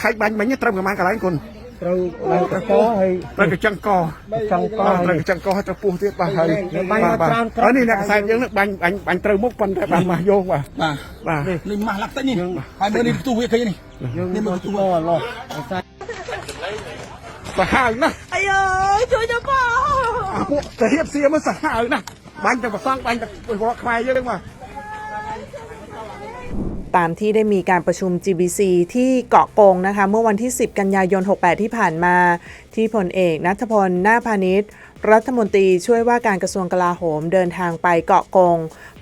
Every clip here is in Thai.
ថៃបាញ់មិញត្រឹមប្រហែលកន្លែងគុណ ត្រូវឡើងកកហើយ ត្រូវកញ្ចឹងក ចង់ក បាទ ហើ ត្រូវ យ កញ្ចឹងកឲ្យទៅពោះទៀតបាទហើយ បាញ់ បាទបាទ ច្រើនត្រឹម ហើយនេះអ្នកខ្សែយើងនេះបាញ់បាញ់បាញ់ត្រូវមុខប៉ុន្តែបានមកយកបាទ បាទ បាទ នេះម៉ាស់ឡាក់តិចនេះហើយមើលនេះផ្ទុះវាឃើញនេះ យើង នេះមើ មើ ល ល ផ្ទុះ ទៅអឡោះតែ សាហាវណាស់ អាយអើយជួយទៅបង អាពួកតាហៀបសៀមកសាហាវណាស់បាញ់ទៅប្រសងបាញ់ទៅពលរដ្ឋខ្មែរយើងបាទ ตามที่ได้มีการประชุม GBC ที่เกาะกงนะคะ เมื่อวันที่ 10 กันยายน 68 ที่ผ่านมา ที่พลเอกนัทพลนาพาณิชย์รัฐมนตรีช่วยว่าการกระทรวงกลาโหมเดินทางไปเกาะกง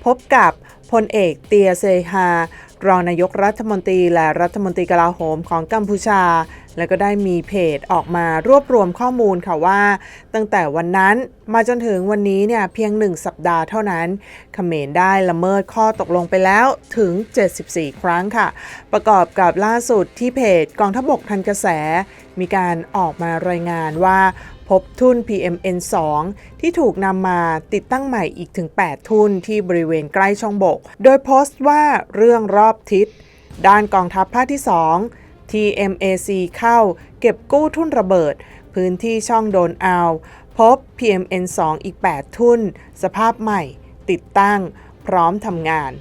พบกับพลเอกเตียเซฮา รองนายกรัฐมนตรีและรัฐมนตรีกลาโหมของกัมพูชา แล้วก็ได้มีเพจออกมารวบรวมข้อมูลค่ะว่า ตั้งแต่วันนั้นมาจนถึงวันนี้เนี่ยเพียงหนึ่งสัปดาห์เท่านั้นเขมรได้ละเมิดข้อตกลงไปแล้วถึง 74 ครั้งค่ะ ประกอบกับล่าสุดที่เพจกองทัพบกทันกระแส มีการออกมารายงานว่า บทุ่น PMN2 ที่ถูกนำมาติดตั้งใหม่อีกถึง 8 ทุ่นที่บริเวณใกล้ช่องบก โดยโพสต์ว่าเรื่องรอบทิศ ด้านกองทัพภาคที่ 2 TMAC เข้าเก็บกู้ทุ่นระเบิด พื้นที่ช่องโดนเอาพบ PMN2 อีก 8 ทุ่น สภาพใหม่ ติดตั้ง พร้อมทำงาน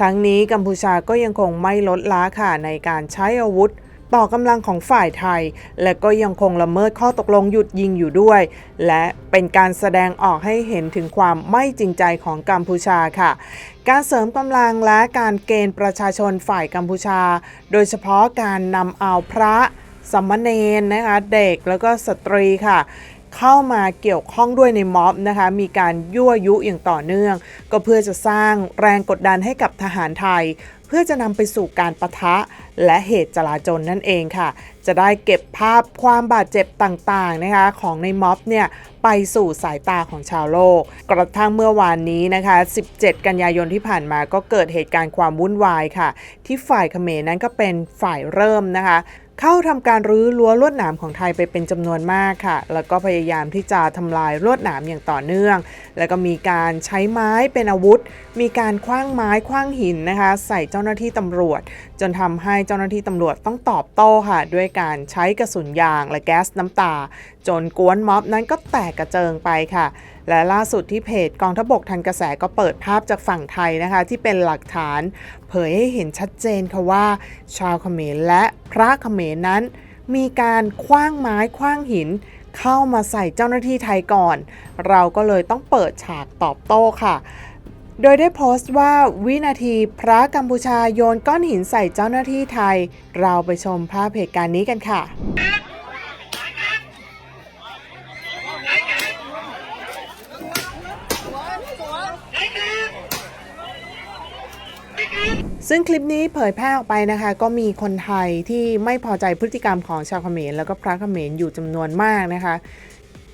ทั้งนี้กัมพูชาก็ยังคงไม่ลดละค่ะในการใช้อาวุธ ต่อกำลังของฝ่ายไทย และก็ยังคงละเมิดข้อตกลงหยุดยิงอยู่ด้วย และเป็นการแสดงออกให้เห็นถึงความไม่จริงใจของกัมพูชาค่ะ การเสริมกำลังและการเกณฑ์ประชาชนฝ่ายกัมพูชา โดยเฉพาะการนำเอาพระสามเณรนะคะเด็กแล้วก็สตรีค่ะเข้ามาเกี่ยวข้องด้วยในม็อบนะคะ มีการยั่วยุอย่างต่อเนื่อง ก็เพื่อจะสร้างแรงกดดันให้กับทหารไทย พื่อจะนำไปสู่การประทะและเหตุจลาจลนั่นเองค่ะ จะได้เก็บภาพความบาดเจ็บต่างๆนะคะของในม็อบเนี่ยไปสู่สายตาของชาวโลก กระทั่งเมื่อวานนี้นะคะ 17 กันยายนที่ผ่านมาก็เกิดเหตุการณ์ความวุ่นวายค่ะ ที่ฝ่ายเขมรนั้นก็เป็นฝ่ายเริ่มนะคะ เข้าทำการรื้อรั้วลวดหนามของไทยไปเป็นจำนวนมากค่ะ แล้วก็พยายามที่จะทำลายลวดหนามอย่างต่อเนื่อง แล้วก็มีการใช้ไม้เป็นอาวุธ มีการคว้างไม้คว้างหินนะคะ ใส่เจ้าหน้าที่ตำรวจ จนทำให้เจ้าหน้าที่ตำรวจต้องตอบโต้ค่ะ ด้วยการใช้กระสุนยางและแก๊สน้ำตา จนกวนม็อบนั้นก็แตกกระเจิงไปค่ะและล่าสุดที่เพจกองทพบกทันกระแสก็เปิดภาพจากฝั่งไทยนะคะ ที่เป็นหลักฐาน เผยให้เห็นชัดเจนค่ะว่า ชาวเขมรและพระเขมรนั้น มีการคว้างไม้คว้างหิน เข้ามาใส่เจ้าหน้าที่ไทยก่อน เราก็เลยต้องเปิดฉากตอบโต้ค่ะโดยได้โพสต์ว่าวินาทีพระกัมพูชาโยนก้อนหินใส่เจ้าหน้าที่ไทย เราไปชมภาพเหตุการณ์นี้กันค่ะ ซึ่งคลิปนี้เผยแพร่ออกไปนะคะ ก็มีคนไทยที่ไม่พอใจพฤติกรรมของชาวเขมรแล้วก็พระเขมรอยู่จำนวนมากนะคะ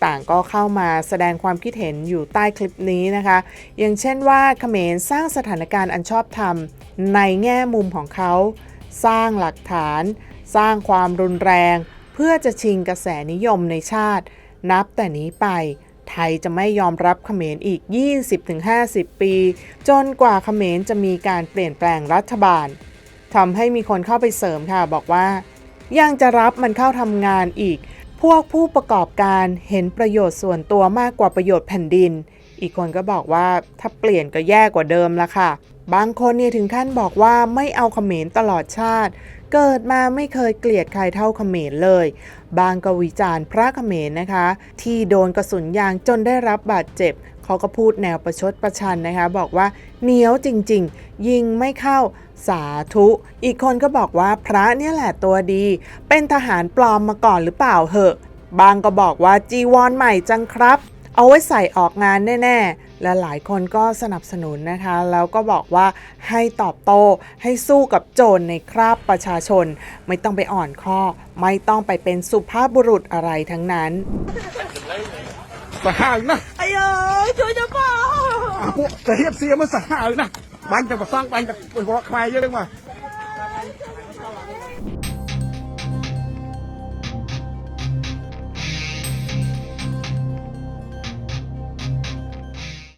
ต่างก็เข้ามาแสดงความคิดเห็นอยู่ใต้คลิปนี้นะคะ อย่างเช่นว่าเขมรสร้างสถานการณ์อันชอบธรรมในแง่มุมของเขา สร้างหลักฐาน สร้างความรุนแรง เพื่อจะชิงกระแสนิยมในชาติ นับแต่นี้ไป ไทยจะไม่ยอมรับเขมรอีก 20-50 ปี จนกว่าเขมรจะมีการเปลี่ยนแปลงรัฐบาลทำให้มีคนเข้าไปเสริมค่ะบอกว่า ยังจะรับมันเข้าทำงานอีก พวกผู้ประกอบการเห็นประโยชน์ส่วนตัวมากกว่าประโยชน์แผ่นดิน อีกคนก็บอกว่าถ้าเปลี่ยนก็แย่กว่าเดิมละค่ะ บางคนเนี่ยถึงขั้นบอกว่าไม่เอาเขมรตลอดชาติ เกิดมาไม่เคยเกลียดใครเท่าเขมรเลย บางก็วิจารณ์พระเขมรนะคะ ที่โดนกระสุนยางจนได้รับบาดเจ็บ เขาก็พูดแนวประชดประชันนะคะ บอกว่าเหนียวจริง ๆ ยิงไม่เข้าสาธุ อีกคนก็บอกว่าพระเนี่ยแหละตัวดี เป็นทหารปลอมมาก่อนหรือเปล่าเหอะ บางก็บอกว่าจีวรใหม่จังครับ เอาไว้ใส่ออกงานแน่ ๆ และหลายคนก็สนับสนุนนะคะ แล้วก็บอกว่าให้ตอบโต้ให้สู้กับโจรในคราบประชาชน ไม่ต้องไปอ่อนข้อ ไม่ต้องไปเป็นสุภาพบุรุษอะไรทั้งนั้นสหายนะไอ้เอ้ช่วยจะบอกแต่เฮียเสียมันสหายนะบังจะมาสร้างบังจะไปบอกใครเยอะเลยว่า